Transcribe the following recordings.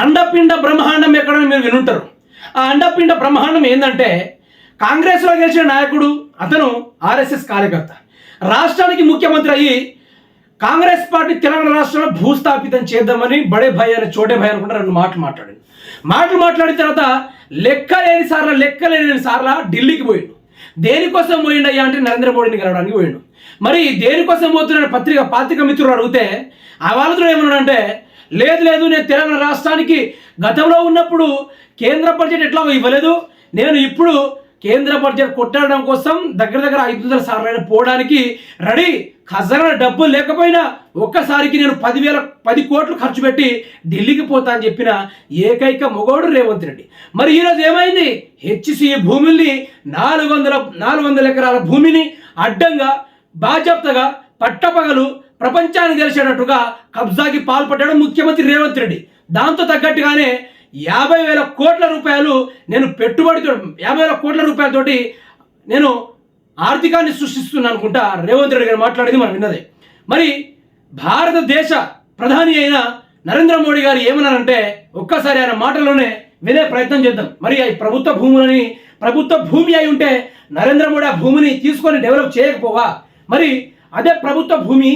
అండపిండ బ్రహ్మాండం ఎక్కడని మీరు వినుంటారు. ఆ అండపిండ బ్రహ్మాండం ఏంటంటే కాంగ్రెస్లో గెలిచిన నాయకుడు అతను ఆర్ఎస్ఎస్ కార్యకర్త. రాష్ట్రానికి ముఖ్యమంత్రి అయ్యి కాంగ్రెస్ పార్టీ తెలంగాణ రాష్ట్రంలో భూస్థాపితం చేద్దామని బడే భయ్ అని చోటే భయ్ అనుకుంటారు రెండు మాటలు మాట్లాడాడు మాటలు మాట్లాడిన తర్వాత లెక్క లేని సార్ల లెక్క లేని సార్లు ఢిల్లీకి పోయిండు. దేనికోసం పోయిండు అయ్యా అంటే నరేంద్ర మోడీని కలవడానికి పోయిండు. మరి దేనికోసం పోతున్నాడు పత్రిక పాతిక మిత్రుడు అడిగితే ఆ వాళ్ళతో ఏమన్నాడంటే లేదు లేదు నేను తెలంగాణ రాష్ట్రానికి గతంలో ఉన్నప్పుడు కేంద్ర బడ్జెట్ ఎట్లా ఇవ్వలేదు. నేను ఇప్పుడు కేంద్ర బడ్జెట్ కొట్టడం కోసం దగ్గర దగ్గర ఐదు వందల సార్లు పోవడానికి రెడీ. ఖజానా డబ్బులు లేకపోయినా ఒక్కసారికి నేను పదివేల పది కోట్లు ఖర్చు పెట్టి ఢిల్లీకి పోతా అని చెప్పిన ఏకైక మొగోడు రేవంత్ రెడ్డి. మరి ఈరోజు ఏమైంది? హెచ్సి భూముల్ని నాలుగు వందల నాలుగు వందల ఎకరాల భూమిని అడ్డంగా బాధ్యతగా పట్టపగలు ప్రపంచానికి తెలిసేటట్టుగా కబ్జాకి పాల్పడ్డాడు ముఖ్యమంత్రి రేవంత్ రెడ్డి. దాంతో తగ్గట్టుగానే యాభై వేల కోట్ల రూపాయలు నేను పెట్టుబడితో యాభై వేల కోట్ల రూపాయలతోటి నేను ఆర్థికాన్ని సృష్టిస్తున్నాను అనుకుంటా రేవంత్ రెడ్డి గారు మాట్లాడేది మనం విన్నదే. మరి భారతదేశ ప్రధాని అయిన నరేంద్ర మోడీ గారు ఏమన్నారంటే ఒక్కసారి ఆయన మాటల్లోనే వినే ప్రయత్నం చేద్దాం. మరి ఈ ప్రభుత్వ భూములని ప్రభుత్వ భూమి అయి ఉంటే నరేంద్ర మోడీ ఆ భూమిని తీసుకొని డెవలప్ చేయకపోవా? మరి అదే ప్రభుత్వ భూమి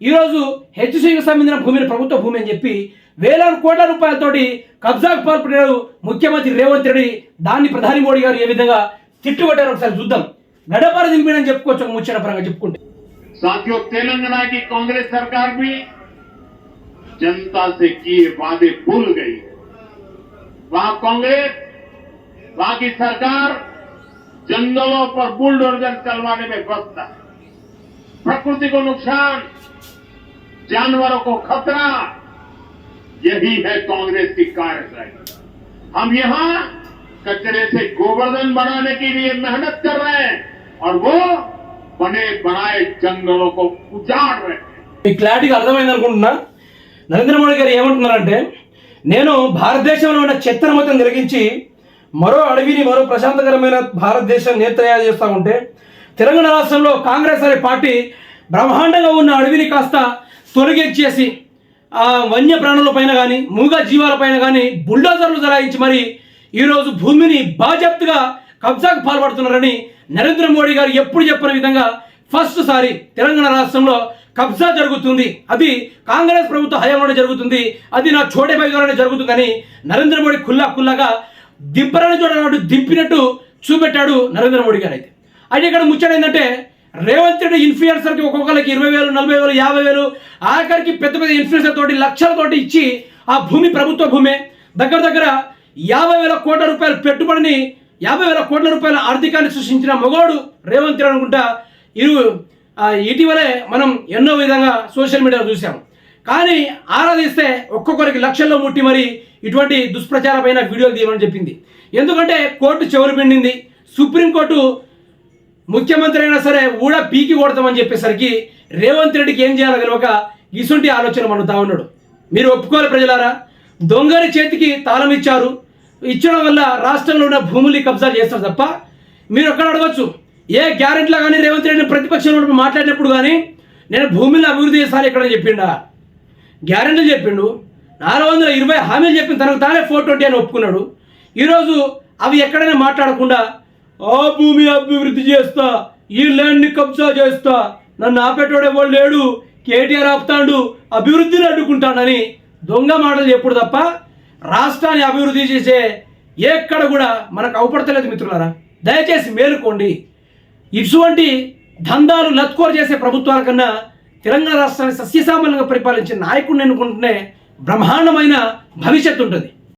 ఈరోజు హెచ్సికి సంబంధించిన భూమిని ప్రభుత్వ భూమి అని చెప్పి వేలాది కోట్ల రూపాయలతోటి కబ్జాకు పాల్పడ్డాడు ముఖ్యమంత్రి రేవంత్ రెడ్డి దాన్ని ప్రధాని మోడీ గారు ఏ విధంగా తిట్టుబట్టారు ఒకసారి చూద్దాం గడపార దింపినని చెప్పుకోవచ్చు ఒక ముచ్చట పరంగా చెప్పుకుంటే साथियों तेलंगाना की कांग्रेस सरकार भी जनता से किए वादे भूल गई है वहां कांग्रेस वहां की सरकार जंगलों पर बुलडोजर चलवाने में व्यस्त है प्रकृति को नुकसान जानवरों को खतरा यही है कांग्रेस की कार्यशैली हम यहाँ कचरे से गोवर्धन बनाने के लिए मेहनत कर रहे हैं और वो बने बनाए जंगलों को उजाड़ रहे हैं ఈ క్లారిటీగా అర్థమైంది అనుకుంటున్నా నరేంద్ర మోడీ గారు ఏమంటున్నారంటే నేను భారతదేశంలో ఉన్న చెత్తను మొత్తం తొలగించి మరో అడవిని మరో ప్రశాంతకరమైన భారతదేశం నేత తయారు చేస్తూ ఉంటే తెలంగాణ రాష్ట్రంలో కాంగ్రెస్ అనే పార్టీ బ్రహ్మాండంగా ఉన్న అడవిని కాస్త తొలగించేసి ఆ వన్య ప్రాణుల పైన కానీ మూగ జీవాలపైన కానీ బుల్డోజర్లు జరాయించి మరి ఈరోజు భూమిని బాజప్తుగా కబ్జాకు పాల్పడుతున్నారని నరేంద్ర మోడీ గారు ఎప్పుడు చెప్పిన విధంగా ఫస్ట్ సారి తెలంగాణ రాష్ట్రంలో కబ్జా జరుగుతుంది. అది కాంగ్రెస్ ప్రభుత్వ హయాంలోనే జరుగుతుంది. అది నా చోటే బైగానే జరుగుతుందని నరేంద్ర మోడీ కుల్లా కుల్లాగా దింపరని చూడనట్టు దింపినట్టు చూపెట్టాడు నరేంద్ర మోడీ గారు అయితే. అయితే ఇక్కడ ముచ్చట ఏంటంటే రేవంత్ రెడ్డి ఇన్ఫ్లుయెన్సర్కి ఒక్కొక్కరికి ఇరవై వేలు నలభై వేలు యాభై వేలు ఆఖరికి పెద్ద పెద్ద ఇన్ఫ్లుయెన్సర్ తోటి లక్షలతోటి ఇచ్చి ఆ భూమి ప్రభుత్వ భూమే. దగ్గర దగ్గర యాభై వేల కోట్ల రూపాయల పెట్టుబడిని యాభై వేల కోట్ల రూపాయల ఆర్థికాన్ని సృష్టించిన మగోడు రేవంత్ రెడ్డి అనుకుంటా ఇరు ఇటీవలే మనం ఎన్నో విధంగా సోషల్ మీడియాలో చూసాం కానీ ఆరాధిస్తే ఒక్కొక్కరికి లక్షల్లో ముట్టి మరి ఇటువంటి దుష్ప్రచారమైన వీడియోలు తీయమని చెప్పింది. ఎందుకంటే కోర్టు చెవులు పిండింది. సుప్రీంకోర్టు ముఖ్యమంత్రి అయినా సరే ఊడ పీకి కొడతామని చెప్పేసరికి రేవంత్ రెడ్డికి ఏం చేయాలో ఒక ఇసుంటి ఆలోచన మనుతా ఉన్నాడు. మీరు ఒప్పుకోవాలి ప్రజలారా? దొంగని చేతికి తాళం ఇచ్చారు. ఇచ్చడం వల్ల రాష్ట్రంలో ఉన్న భూములు కబ్జా చేస్తారు తప్ప మీరు ఒక్కడ అడగచ్చు. ఏ గ్యారెంటీలో కానీ రేవంత్ రెడ్డి ప్రతిపక్షంలో మాట్లాడినప్పుడు కానీ నేను భూమిని అభివృద్ధి చేస్తాను ఇక్కడ చెప్పిండా? గ్యారెంటీలు చెప్పిండు. నాలుగు వందల ఇరవై హామీలు చెప్పిన తనకు తానే ఫోర్ ట్వంటీ అని ఒప్పుకున్నాడు. ఈరోజు అవి ఎక్కడైనా మాట్లాడకుండా ఆ భూమి అభివృద్ధి చేస్తా ఈ ల్యాండ్ని కబ్జా చేస్తా. నన్ను ఆపేటోడు లేడు కేటీఆర్ ఆపుతాడు అభివృద్ధిని అడ్డుకుంటాడని దొంగ మాటలు చెప్పుడు తప్ప రాష్ట్రాన్ని అభివృద్ధి చేసే ఎక్కడ కూడా మనకు అవపడతలేదు మిత్రులారా. దయచేసి మేలుకోండి. ఇటువంటి దందాలు లత్కోరు చేసే ప్రభుత్వాల కన్నా తెలంగాణ రాష్ట్రాన్ని సస్యసామాన్యంగా పరిపాలించే నాయకుడిని అనుకుంటేనే బ్రహ్మాండమైన భవిష్యత్తు ఉంటుంది.